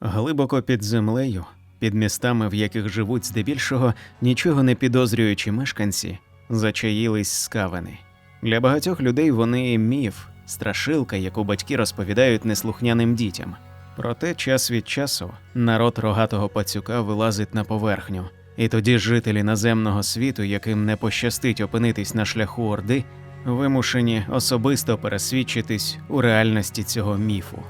Глибоко під землею, під містами, в яких живуть здебільшого нічого не підозрюючі мешканці, зачаїлись скавини. Для багатьох людей вони міф, страшилка, яку батьки розповідають неслухняним дітям. Проте час від часу народ рогатого пацюка вилазить на поверхню, і тоді жителі наземного світу, яким не пощастить опинитись на шляху Орди, вимушені особисто пересвідчитись у реальності цього міфу.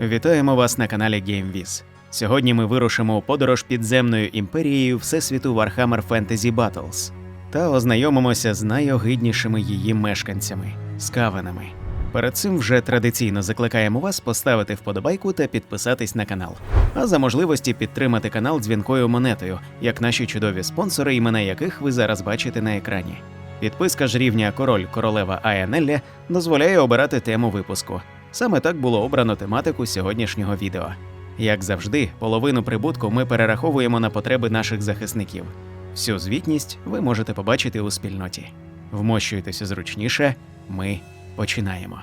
Вітаємо вас на каналі GameViz. Сьогодні ми вирушимо у подорож підземною імперією Всесвіту Warhammer Fantasy Battles та ознайомимося з найогиднішими її мешканцями скавенами. Перед цим вже традиційно закликаємо вас поставити вподобайку та підписатись на канал, а за можливості підтримати канал дзвінкою монетою, як наші чудові спонсори, імена яких ви зараз бачите на екрані. Підписка ж рівня король королева Аянелля дозволяє обирати тему випуску. Саме так було обрано тематику сьогоднішнього відео. Як завжди, половину прибутку ми перераховуємо на потреби наших захисників. Всю звітність ви можете побачити у спільноті. Вмощуйтеся зручніше, ми починаємо.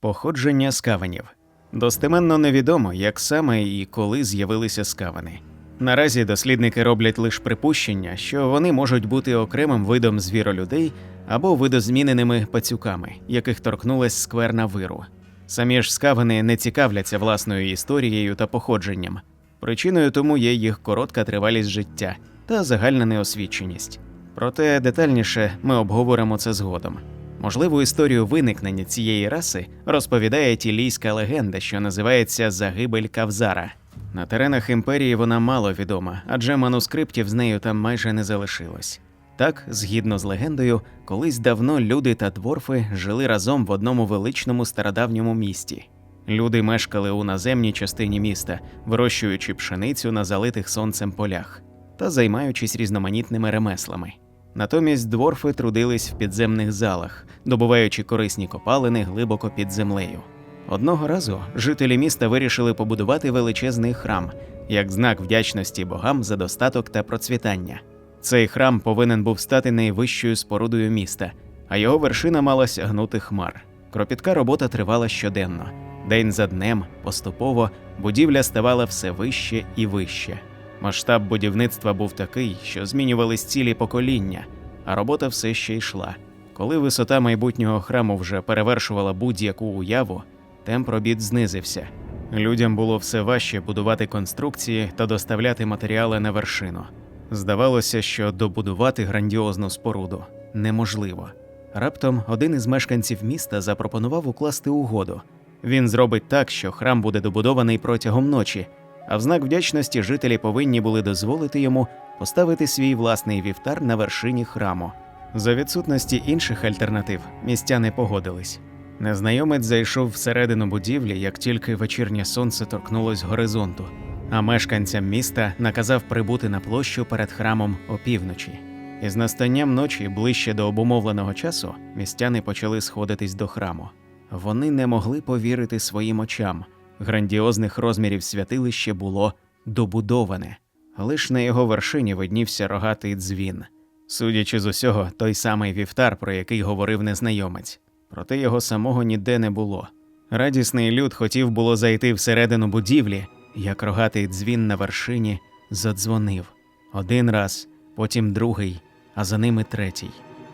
Походження скавенів. Достеменно невідомо, як саме і коли з'явилися скавани. Наразі дослідники роблять лише припущення, що вони можуть бути окремим видом звіролюдей або видозміненими пацюками, яких торкнулась скверна виру. Самі ж скавани не цікавляться власною історією та походженням. Причиною тому є їх коротка тривалість життя та загальна неосвіченість. Проте детальніше ми обговоримо це згодом. Можливу історію виникнення цієї раси розповідає тілійська легенда, що називається Загибель Кавзара. На теренах імперії вона мало відома, адже манускриптів з нею там майже не залишилось. Так, згідно з легендою, колись давно люди та дворфи жили разом в одному величному стародавньому місті. Люди мешкали у наземній частині міста, вирощуючи пшеницю на залитих сонцем полях та займаючись різноманітними ремеслами. Натомість дворфи трудились в підземних залах, добуваючи корисні копалини глибоко під землею. Одного разу жителі міста вирішили побудувати величезний храм як знак вдячності богам за достаток та процвітання. Цей храм повинен був стати найвищою спорудою міста, а його вершина мала сягнути хмар. Кропітка робота тривала щоденно. День за днем, поступово, будівля ставала все вище і вище. Масштаб будівництва був такий, що змінювались цілі покоління, а робота все ще йшла. Коли висота майбутнього храму вже перевершувала будь-яку уяву, темп робіт знизився. Людям було все важче будувати конструкції та доставляти матеріали на вершину. Здавалося, що добудувати грандіозну споруду неможливо. Раптом один із мешканців міста запропонував укласти угоду. Він зробить так, що храм буде добудований протягом ночі, а в знак вдячності жителі повинні були дозволити йому поставити свій власний вівтар на вершині храму. За відсутності інших альтернатив містяни погодились. Незнайомець зайшов всередину будівлі, як тільки вечірнє сонце торкнулось горизонту, а мешканцям міста наказав прибути на площу перед храмом опівночі. Із настанням ночі, ближче до обумовленого часу, містяни почали сходитись до храму. Вони не могли повірити своїм очам. Грандіозних розмірів святилище було добудоване, лиш на його вершині виднівся рогатий дзвін. Судячи з усього, той самий вівтар, про який говорив незнайомець, проте його самого ніде не було. Радісний люд хотів було зайти всередину будівлі, як рогатий дзвін на вершині задзвонив один раз, потім другий, а за ними третій.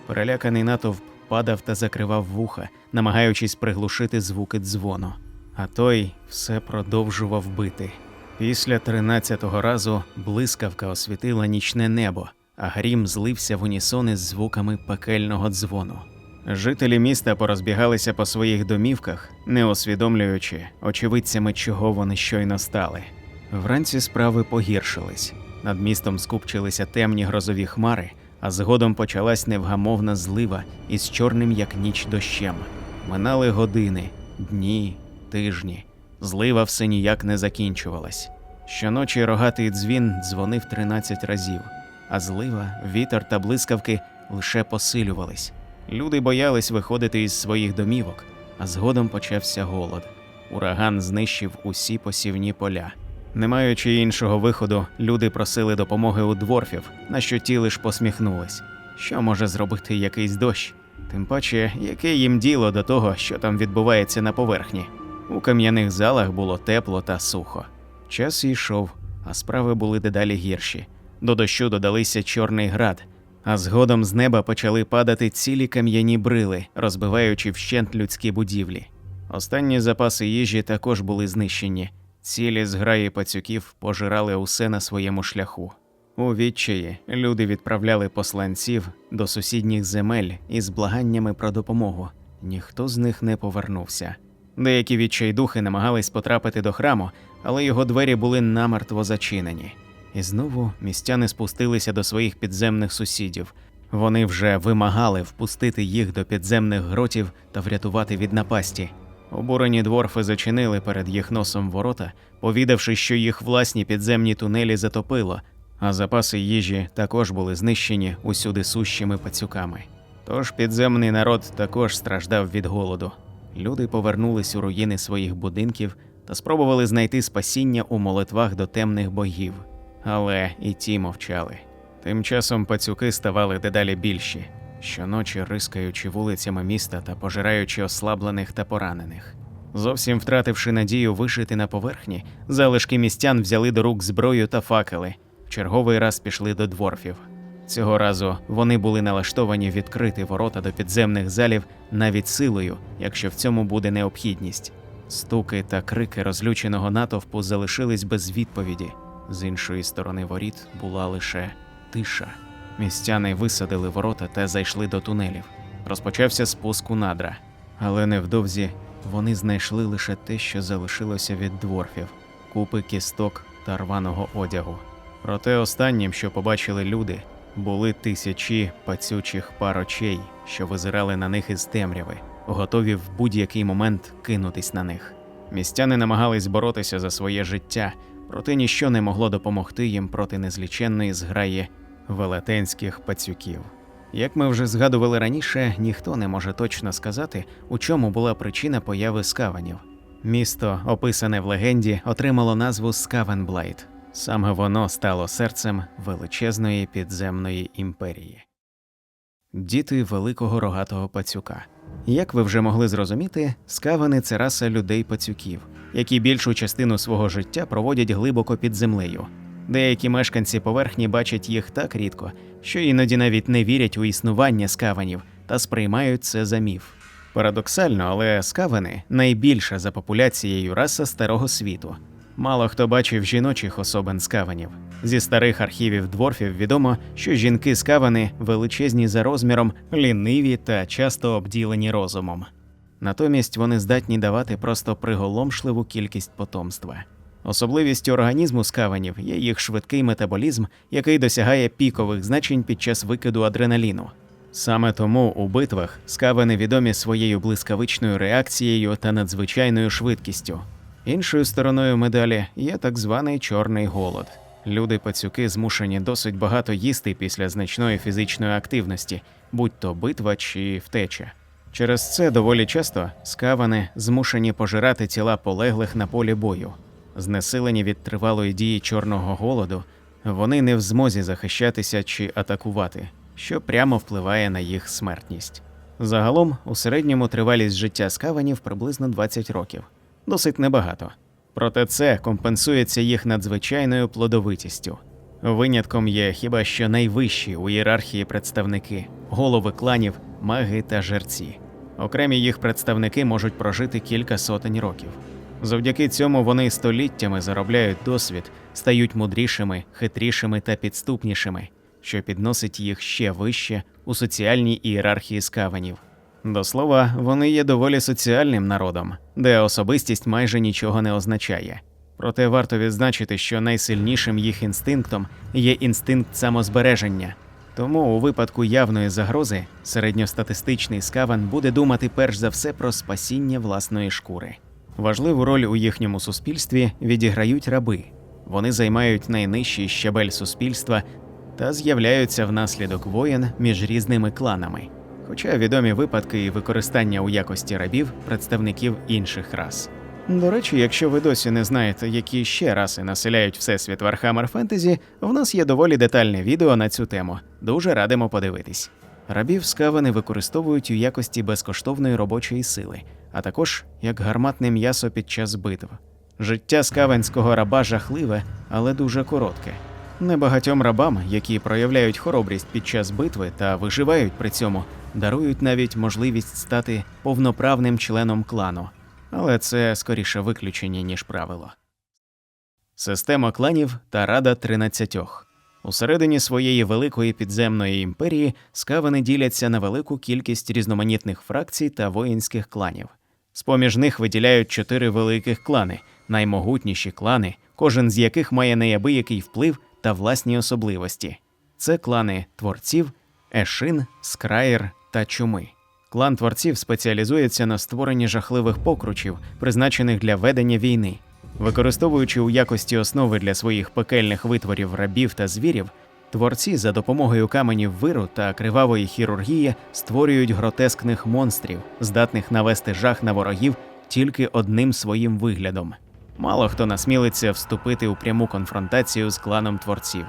Переляканий натовп падав та закривав вуха, намагаючись приглушити звуки дзвону. А той все продовжував бити. Після тринадцятого разу блискавка освітила нічне небо, а грім злився в унісон із звуками пекельного дзвону. Жителі міста порозбігалися по своїх домівках, не усвідомлюючи, очевидцями, чого вони щойно стали. Вранці справи погіршились. Над містом скупчилися темні грозові хмари, а згодом почалась невгамовна злива із чорним, як ніч дощем. Минали години, дні, тижні. Злива все ніяк не закінчувалась. Щоночі рогатий дзвін дзвонив 13 разів, а злива, вітер та блискавки лише посилювались. Люди боялись виходити із своїх домівок, а згодом почався голод. Ураган знищив усі посівні поля. Не маючи іншого виходу, люди просили допомоги у дворфів, на що ті лиш посміхнулись. Що може зробити якийсь дощ? Тим паче, яке їм діло до того, що там відбувається на поверхні. У кам'яних залах було тепло та сухо. Час йшов, а справи були дедалі гірші. До дощу додалися чорний град, а згодом з неба почали падати цілі кам'яні брили, розбиваючи вщент людські будівлі. Останні запаси їжі також були знищені. Цілі зграї пацюків пожирали усе на своєму шляху. У відчаї люди відправляли посланців до сусідніх земель із благаннями про допомогу. Ніхто з них не повернувся. Деякі відчайдухи намагались потрапити до храму, але його двері були намертво зачинені. І знову містяни спустилися до своїх підземних сусідів. Вони вже вимагали впустити їх до підземних гротів та врятувати від напасті. Обурені дворфи зачинили перед їх носом ворота, повідавши, що їх власні підземні тунелі затопило, а запаси їжі також були знищені усюди сущими пацюками. Тож підземний народ також страждав від голоду. Люди повернулись у руїни своїх будинків та спробували знайти спасіння у молитвах до темних богів, але і ті мовчали. Тим часом пацюки ставали дедалі більші, щоночі рискаючи вулицями міста та пожираючи ослаблених та поранених. Зовсім втративши надію вижити на поверхні, залишки містян взяли до рук зброю та факели. В черговий раз пішли до дворфів. Цього разу вони були налаштовані відкрити ворота до підземних залів навіть силою, якщо в цьому буде необхідність. Стуки та крики розлюченого натовпу залишились без відповіді. З іншої сторони воріт була лише тиша. Містяни висадили ворота та зайшли до тунелів. Розпочався спуск у надра, але невдовзі вони знайшли лише те, що залишилося від дворфів купи кісток та рваного одягу. Проте останнім, що побачили люди, були тисячі пацючих пар очей, що визирали на них із темряви, готові в будь-який момент кинутись на них. Містяни намагались боротися за своє життя, проте ніщо не могло допомогти їм проти незліченної зграї велетенських пацюків. Як ми вже згадували раніше, ніхто не може точно сказати, у чому була причина появи скаванів. Місто, описане в легенді, отримало назву Скавенблайт. Саме воно стало серцем величезної підземної імперії. Діти великого рогатого пацюка. Як ви вже могли зрозуміти, скавани це раса людей-пацюків, які більшу частину свого життя проводять глибоко під землею. Деякі мешканці поверхні бачать їх так рідко, що іноді навіть не вірять у існування скаванів та сприймають це за міф. Парадоксально, але скавани найбільша за популяцією раса старого світу. Мало хто бачив жіночих особин скаванів. Зі старих архівів дворфів відомо, що жінки скавани величезні за розміром, ліниві та часто обділені розумом. Натомість вони здатні давати просто приголомшливу кількість потомства. Особливістю організму скаванів є їх швидкий метаболізм, який досягає пікових значень під час викиду адреналіну. Саме тому у битвах скавани відомі своєю блискавичною реакцією та надзвичайною швидкістю. Іншою стороною медалі є так званий чорний голод. Люди пацюки змушені досить багато їсти після значної фізичної активності, будь то битва чи втеча. Через це доволі часто скавани змушені пожирати тіла полеглих на полі бою. Знесилені від тривалої дії чорного голоду, вони не в змозі захищатися чи атакувати, що прямо впливає на їх смертність. Загалом, у середньому тривалість життя скаванів приблизно 20 років, досить небагато. Проте це компенсується їх надзвичайною плодовитістю. Винятком є хіба що найвищі у ієрархії представники голови кланів, маги та жерці. Окремі їх представники можуть прожити кілька сотень років. Завдяки цьому вони століттями заробляють досвід, стають мудрішими, хитрішими та підступнішими, що підносить їх ще вище у соціальній ієрархії скаванів. До слова, вони є доволі соціальним народом, де особистість майже нічого не означає. Проте варто відзначити, що найсильнішим їх інстинктом є інстинкт самозбереження. Тому у випадку явної загрози середньостатистичний скаван буде думати перш за все про спасіння власної шкури. Важливу роль у їхньому суспільстві відіграють раби. Вони займають найнижчий щабель суспільства та з'являються внаслідок воєн між різними кланами, хоча відомі випадки і використання у якості рабів представників інших рас. До речі, якщо ви досі не знаєте, які ще раси населяють всесвіт Warhammer Fantasy, в нас є доволі детальне відео на цю тему. Дуже радимо подивитись. Рабів скавани використовують у якості безкоштовної робочої сили, а також як гарматне м'ясо під час битв. Життя скавенського раба жахливе, але дуже коротке. Небагатьом рабам, які проявляють хоробрість під час битви та виживають при цьому, дарують навіть можливість стати повноправним членом клану. Але це скоріше виключення, ніж правило. Система кланів та Рада тринадцятьох. Усередині своєї великої підземної імперії скавани діляться на велику кількість різноманітних фракцій та воїнських кланів. З-поміж них виділяють чотири великих клани, наймогутніші клани, кожен з яких має неабиякий вплив та власні особливості. Це клани творців, Ешин, Скраєр та Чуми. Клан творців спеціалізується на створенні жахливих покручів, призначених для ведення війни. Використовуючи у якості основи для своїх пекельних витворів рабів та звірів, творці за допомогою каменів виру та кривавої хірургії створюють гротескних монстрів, здатних навести жах на ворогів тільки одним своїм виглядом. Мало хто насмілиться вступити у пряму конфронтацію з кланом творців.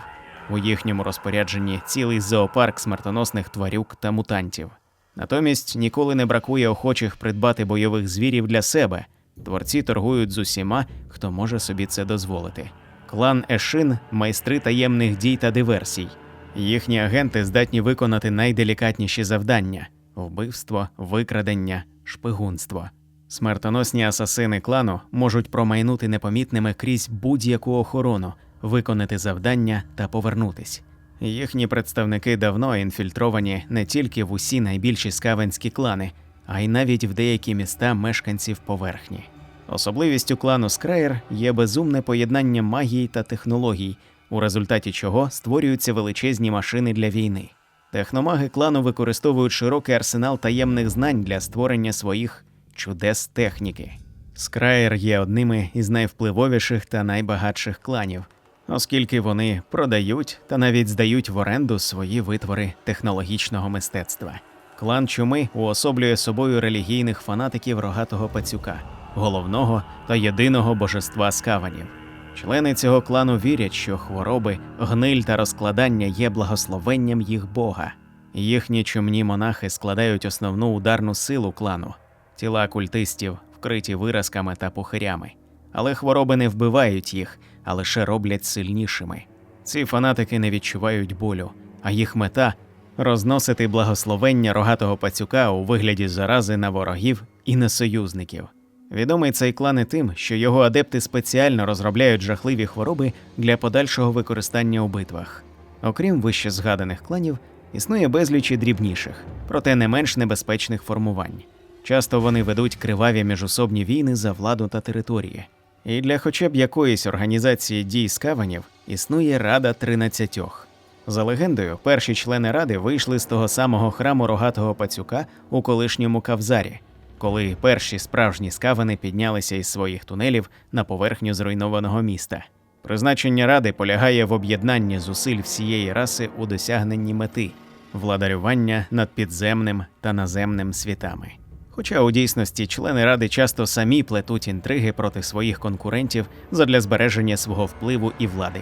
У їхньому розпорядженні цілий зоопарк смертоносних тварюк та мутантів. Натомість ніколи не бракує охочих придбати бойових звірів для себе. Творці торгують з усіма, хто може собі це дозволити. Клан Ешин майстри таємних дій та диверсій. Їхні агенти здатні виконати найделікатніші завдання: вбивство, викрадення, шпигунство. Смертоносні асасини клану можуть промайнути непомітними крізь будь-яку охорону, виконати завдання та повернутись. Їхні представники давно інфільтровані не тільки в усі найбільші скавенські клани, а й навіть в деякі міста мешканців поверхні. Особливістю клану Скраєр є безумне поєднання магії та технологій, у результаті чого створюються величезні машини для війни. Техномаги клану використовують широкий арсенал таємних знань для створення своїх чудес техніки. Скраєр є одними із найвпливовіших та найбагатших кланів, оскільки вони продають та навіть здають в оренду свої витвори технологічного мистецтва. Клан чуми уособлює собою релігійних фанатиків рогатого пацюка, головного та єдиного божества скаванів. Члени цього клану вірять, що хвороби, гниль та розкладання є благословенням їх Бога. Їхні чумні монахи складають основну ударну силу клану, тіла культистів вкриті виразками та пухирями. Але хвороби не вбивають їх, а лише роблять сильнішими. Ці фанатики не відчувають болю, а їх мета розносити благословення рогатого пацюка у вигляді зарази на ворогів і на союзників. Відомий цей клан і тим, що його адепти спеціально розробляють жахливі хвороби для подальшого використання у битвах. Окрім вище згаданих кланів, існує безліч і дрібніших, проте не менш небезпечних формувань. Часто вони ведуть криваві міжособні війни за владу та території. І для хоча б якоїсь організації дій скаванів існує Рада тринадцятьох. За легендою, перші члени ради вийшли з того самого храму рогатого пацюка у колишньому Кавзарі, коли перші справжні скавани піднялися із своїх тунелів на поверхню зруйнованого міста. Призначення ради полягає в об'єднанні зусиль всієї раси у досягненні мети владарювання над підземним та наземним світами. Хоча у дійсності члени ради часто самі плетуть інтриги проти своїх конкурентів задля збереження свого впливу і влади.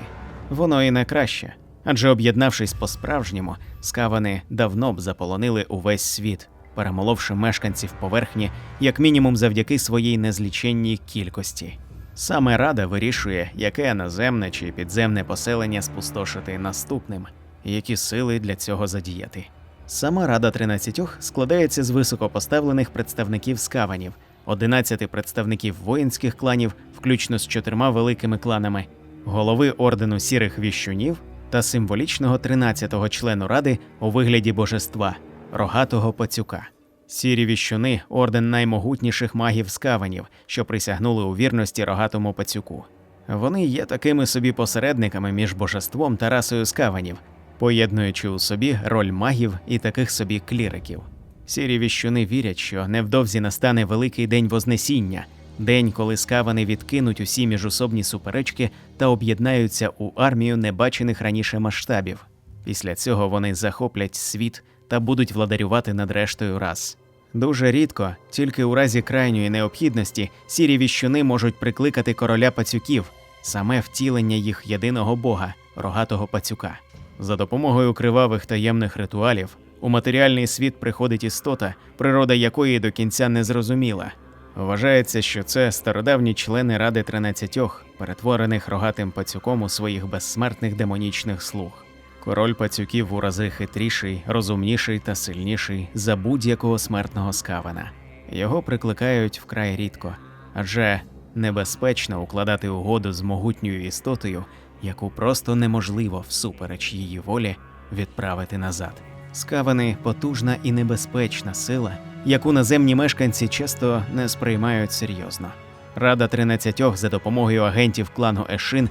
Воно і не краще, адже об'єднавшись по-справжньому, скавани давно б заполонили увесь світ, перемоловши мешканців поверхні як мінімум завдяки своїй незліченній кількості. Саме рада вирішує, яке наземне чи підземне поселення спустошити наступним, і які сили для цього задіяти. Сама Рада 13 складається з високопоставлених представників скаванів, 11 представників воїнських кланів, включно з чотирма великими кланами, голови ордену сірих віщунів та символічного 13-го члену ради у вигляді божества рогатого пацюка. Сірі віщуни орден наймогутніших магів скаванів, що присягнули у вірності рогатому пацюку. Вони є такими собі посередниками між божеством та расою скаванів, поєднуючи у собі роль магів і таких собі кліриків. Сірі віщуни вірять, що невдовзі настане великий день Вознесіння, день, коли скавани відкинуть усі міжособні суперечки та об'єднаються у армію небачених раніше масштабів. Після цього вони захоплять світ та будуть владарювати над рештою рас. Дуже рідко, тільки у разі крайньої необхідності, сірі віщуни можуть прикликати короля пацюків, саме втілення їх єдиного бога, рогатого пацюка. За допомогою кривавих таємних ритуалів у матеріальний світ приходить істота, природа якої до кінця не зрозуміла. Вважається, що це стародавні члени Ради Тринадцятьох, перетворених рогатим пацюком у своїх безсмертних демонічних слуг. Король пацюків у рази хитріший, розумніший та сильніший за будь-якого смертного скавена. Його прикликають вкрай рідко, адже небезпечно укладати угоду з могутньою істотою, яку просто неможливо всупереч її волі відправити назад. Скавани потужна і небезпечна сила, яку наземні мешканці часто не сприймають серйозно. Рада тринадцятьох за допомогою агентів клану Ешин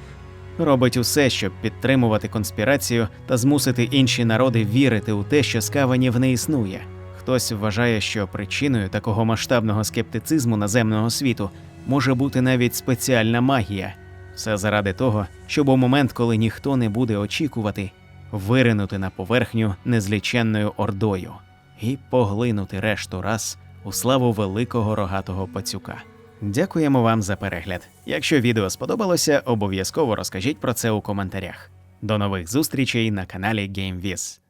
робить усе, щоб підтримувати конспірацію та змусити інші народи вірити у те, що скаванів не існує. Хтось вважає, що причиною такого масштабного скептицизму наземного світу може бути навіть спеціальна магія. Все заради того, щоб у момент, коли ніхто не буде очікувати, виринути на поверхню незліченною ордою і поглинути решту рас у славу великого рогатого пацюка. Дякуємо вам за перегляд. Якщо відео сподобалося, обов'язково розкажіть про це у коментарях. До нових зустрічей на каналі GameViz.